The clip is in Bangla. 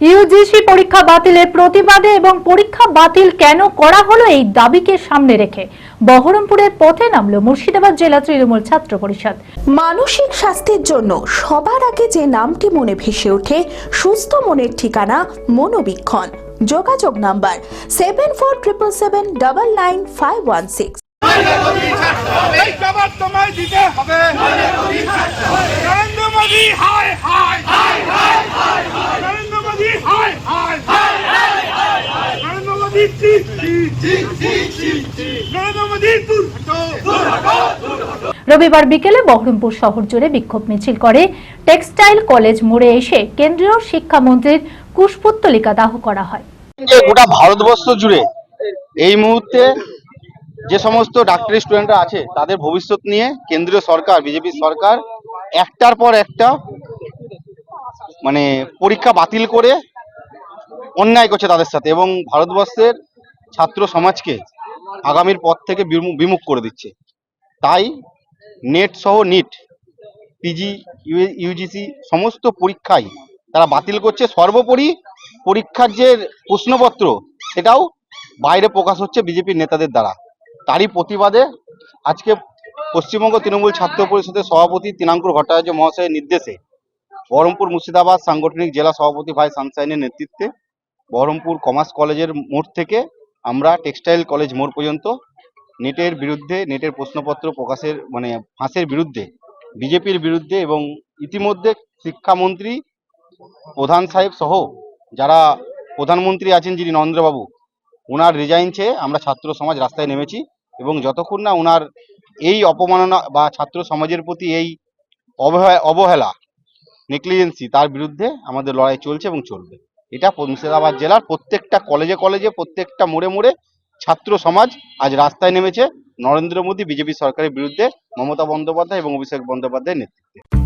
ইউজিসি পরীক্ষা বাতিলের প্রতিবাদে এবং পরীক্ষা বাতিল কেন করা হলো এই দাবিকে সামনে রেখে বহরমপুরের পথে নামলো মুর্শিদাবাদ জেলা তৃণমূল ছাত্র পরিষদ। মানসিক স্বাস্থ্যের জন্য সবার আগে যে নামটি মনে ভেসে ওঠে সুস্থ মনের ঠিকানা মনোবীক্ষণ। যোগাযোগ number seven four triple seven double nine five one six এই জবাব তোমায় দিতে হবে নরেন্দ্র মোদী হায় হায় নরেন্দ্র মোদী হায় হায় নরেন্দ্র মোদী জি জি জি জি জি জি নরেন্দ্র মোদী দূর হটো রবিবার বিকেলে বহরমপুর শহর জুড়ে বিক্ষোভ মিছিল করে টেক্সটাইল কলেজ মোড়ে এসে কেন্দ্রীয় শিক্ষামন্ত্রীর কুশপুত্তলিকা দাহ করা হয়। যে গোটা ভারতবর্ষ জুড়ে এই মুহূর্তে যে সমস্ত ডাক্তারি স্টুডেন্টরা আছে, তাদের ভবিষ্যৎ নিয়ে কেন্দ্রীয় সরকার, বিজেপি সরকার একটার পর একটা মানে পরীক্ষা বাতিল করে অন্যায় করছে তাদের সাথে এবং ভারতবর্ষের ছাত্র সমাজকে আগামীর পথ থেকে বিমু- বিমুখ করে দিচ্ছে। তাই নেট সহ নিট, পিজি ইউজিসি সমস্ত পরীক্ষায় তারা বাতিল করছে। সর্বোপরি পরীক্ষার যে প্রশ্নপত্র, সেটাও বাইরে প্রকাশ হচ্ছে বিজেপির নেতাদের দ্বারা। তারই প্রতিবাদে আজকে পশ্চিমবঙ্গ তৃণমূল ছাত্র পরিষদের সভাপতি তিনাঙ্কুর ভট্টাচার্য মহাশয়ের নির্দেশে বহরমপুর মুর্শিদাবাদ সাংগঠনিক জেলা সভাপতি ভাই সানসাইনের নেতৃত্বে বহরমপুর কমার্স কলেজের মোড় থেকে আমরা টেক্সটাইল কলেজ মোড় পর্যন্ত নেটের বিরুদ্ধে, নেটের প্রশ্নপত্র প্রকাশের মানে ফাঁসের বিরুদ্ধে, বিজেপির বিরুদ্ধে এবং ইতিমধ্যে শিক্ষামন্ত্রী প্রধান সাহেব সহ যারা প্রধানমন্ত্রী আছেন যিনি নরেন্দ্রবাবু ওনার রিজাইন চেয়ে আমরা ছাত্র সমাজ রাস্তায় নেমেছি এবং যতক্ষণ না ওনার এই অপমাননা বা ছাত্র সমাজের প্রতি এই অবহে- অবহেলা, নেগলিজেন্সি তার বিরুদ্ধে আমাদের লড়াই চলছে এবং চলবে। এটা মুর্শিদাবাদ জেলার প্রত্যেকটা কলেজে কলেজে প্রত্যেকটা মোড়ে মোড়ে ছাত্র সমাজ আজ রাস্তায় নেমেছে। নরেন্দ্র মোদী, বিজেপি সরকারের বিরুদ্ধে মমতা বন্দ্যোপাধ্যায় এবং অভিষেক বন্দ্যোপাধ্যায়ের নেতৃত্বে।